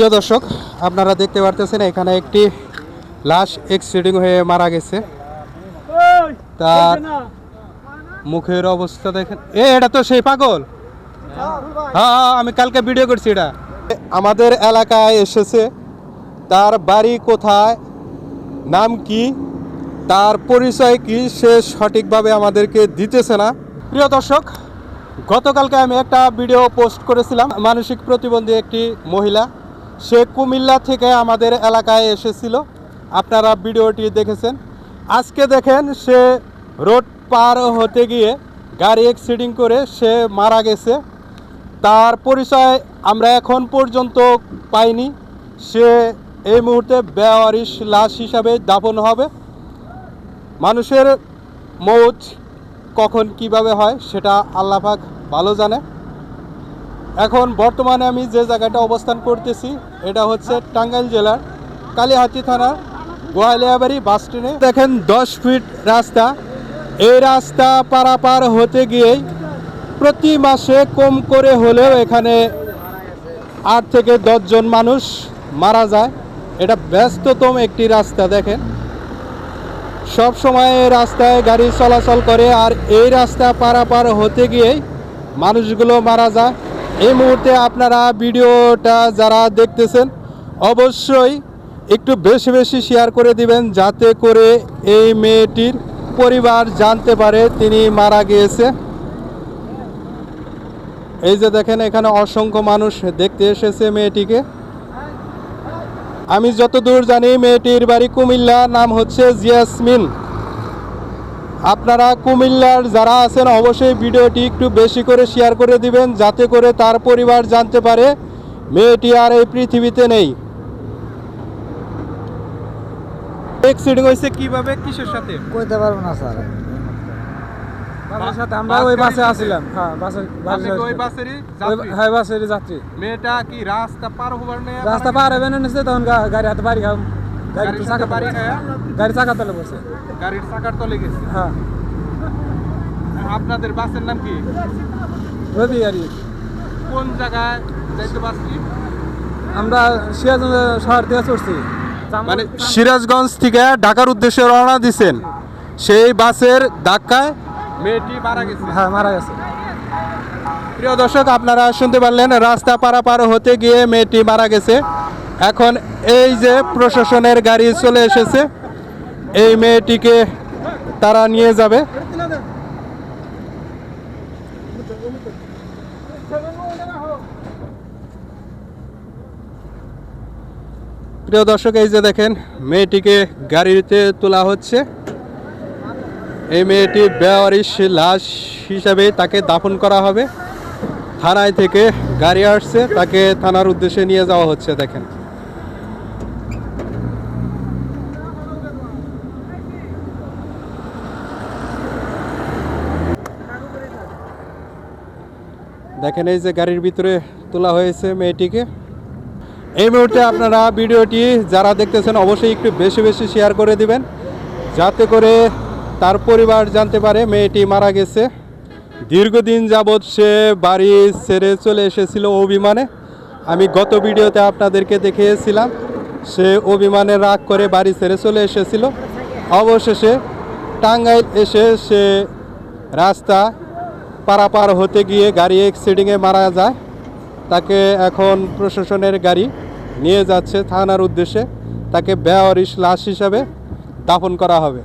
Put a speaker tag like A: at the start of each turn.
A: প্রিয় দর্শক আপনারা দেখতে পারতেছেন এখানে একটি লাশ এক্সিডিং হয়ে মারা গেছে। তার মুখের অবস্থা দেখেন। এ এটা তো সেই পাগল। হ্যাঁ হ্যাঁ, আমি কালকে ভিডিও করছি এটা। আমাদের এলাকায় এসেছে। তার বাড়ি কোথায় নাম কি তার পরিচয় কি সে সঠিকভাবে আমাদেরকে দিতেছে না। প্রিয় দর্শক গতকালকে আমি একটা ভিডিও পোস্ট করেছিলাম। মানসিক প্রতিবন্ধী একটি মহিলা। সে কুমিল্লা থেকে আমাদের এলাকায় এসেছিল। আপনারা ভিডিওটি দেখেছেন। আজকে দেখেন সে রোড পার হতে গিয়ে গাড়ি অ্যাক্সিডিং করে সে মারা গেছে। তার পরিচয় আমরা এখন পর্যন্ত পাইনি। সে এই মুহূর্তে বেওয়ারিশ লাশ হিসাবে দাফন হবে। মানুষের মৌত কখন কীভাবে হয় সেটা আল্লাপাক ভালো জানে। এখন বর্তমানে আমি যে জায়গাটা অবস্থান করতেছি, এটা হচ্ছে টাঙ্গাইল জেলার কালীহাতি থানা, গোয়ালিয়াবাড়ি বাস স্ট্যান্ডে। দেখেন দশ ফিট রাস্তা। এই রাস্তা পারাপার হতে গিয়েই প্রতি মাসে কম করে হলেও এখানে আট থেকে দশজন মানুষ মারা যায়। এটা ব্যস্ততম একটি রাস্তা, দেখেন। সব সময় রাস্তায় গাড়ি চলাচল করে আর এই রাস্তা পারাপার হতে গিয়েই মানুষগুলো মারা যায়। এই মুহূর্তে আপনারা ভিডিওটা যারা দেখতেছেন, অবশ্যই একটু বেশি বেশি শেয়ার করে দিবেন যাতে করে এই মেয়েটির পরিবার জানতে পারে তিনি মারা গিয়েছে। এই যে দেখেন, এখানে অসংখ্য মানুষ দেখতে এসেছে মেয়েটিকে। আমি যতদূর জানি, মেয়েটির বাড়ি কুমিল্লা, নাম হচ্ছে জিয়াসমিন। আপনারা কুমিল্লার যারা আছেন অবশ্যই ভিডিওটি একটু বেশি করে শেয়ার করে দিবেন যাতে করে তার পরিবার জানতে পারে মেয়েটি আর এই পৃথিবীতে নেই। অ্যাক্সিডেন্ট হয়েছে কীভাবে? কিসের সাথে?
B: কইতে পারব না স্যার।
C: বাসের সাথে আমরা ওই বাসে আসছিলাম। হ্যাঁ বাসে
A: ওই বাসেরই
C: হ্যাঁ বাসের যাত্রী।
A: মেয়েটা কি রাস্তা পার হবার নেই?
C: রাস্তা পার হবে না তখন গাড়ি হাতে বাড়ি খাম গাড়ি
A: গাড়ির
C: চাকা
A: বাড়ি
C: বাড়ি
A: খায়া?
C: গাড়ি চাকা তলে বসে।
A: গাড়ির চাকার তলে গেছে।
C: হ্যাঁ।
A: আপনাদের বাসের নাম কি?
C: রবি আর
A: কোন জায়গায় যাইতে বাসটি
C: আমরা সিরাজগঞ্জ শহর থেকে চড়ছি।
A: মানে সিরাজগঞ্জ থেকে ঢাকার উদ্দেশ্যে রওনা দিছেন। সেই বাসের ধাক্কায় মেয়েটি মারা গেছে।
C: হ্যাঁ মারা গেছে।
A: প্রিয় দর্শক আপনারা শুনতে পারলেন রাস্তা পারাপার হতে গিয়ে মেয়েটি মারা গেছে। এখন এই যে প্রশাসনের গাড়ি চলে এসেছে, এই মেয়েটিকে তারা নিয়ে যাবে। প্রিয় দর্শক, এই যে দেখেন, মেয়েটিকে গাড়িতে তোলা হচ্ছে। এই মেয়েটি বেওয়ারিশ, লাশ হিসাবে তাকে দাফন করা হবে। থানায় থেকে গাড়ি আসছে, তাকে থানার উদ্দেশ্যে নিয়ে যাওয়া হচ্ছে, দেখেন। দেখেন এই যে গাড়ির ভিতরে তোলা হয়েছে মেয়েটিকে। এই মুহূর্তে আপনারা ভিডিওটি যারা দেখতেছেন অবশ্যই একটু বেশি বেশি শেয়ার করে দিবেন, যাতে করে তার পরিবার জানতে পারে মেয়েটি মারা গেছে। দীর্ঘদিন যাবৎ সে বাড়ি ছেড়ে চলে এসেছিল অভিমানে। আমি গত ভিডিওতে আপনাদেরকে দেখিয়েছিলাম, সে অভিমানে রাগ করে বাড়ি ছেড়ে চলে এসেছিল। অবশেষে টাঙ্গাইল এসে সে রাস্তা পারাপার হতে গিয়ে গাড়ি এক্সিডিংয়ে মারা যায়। তাকে এখন প্রশাসনের গাড়ি নিয়ে যাচ্ছে থানার উদ্দেশ্যে। তাকে বেয়ারিশ লাশ হিসাবে দাফন করা হবে।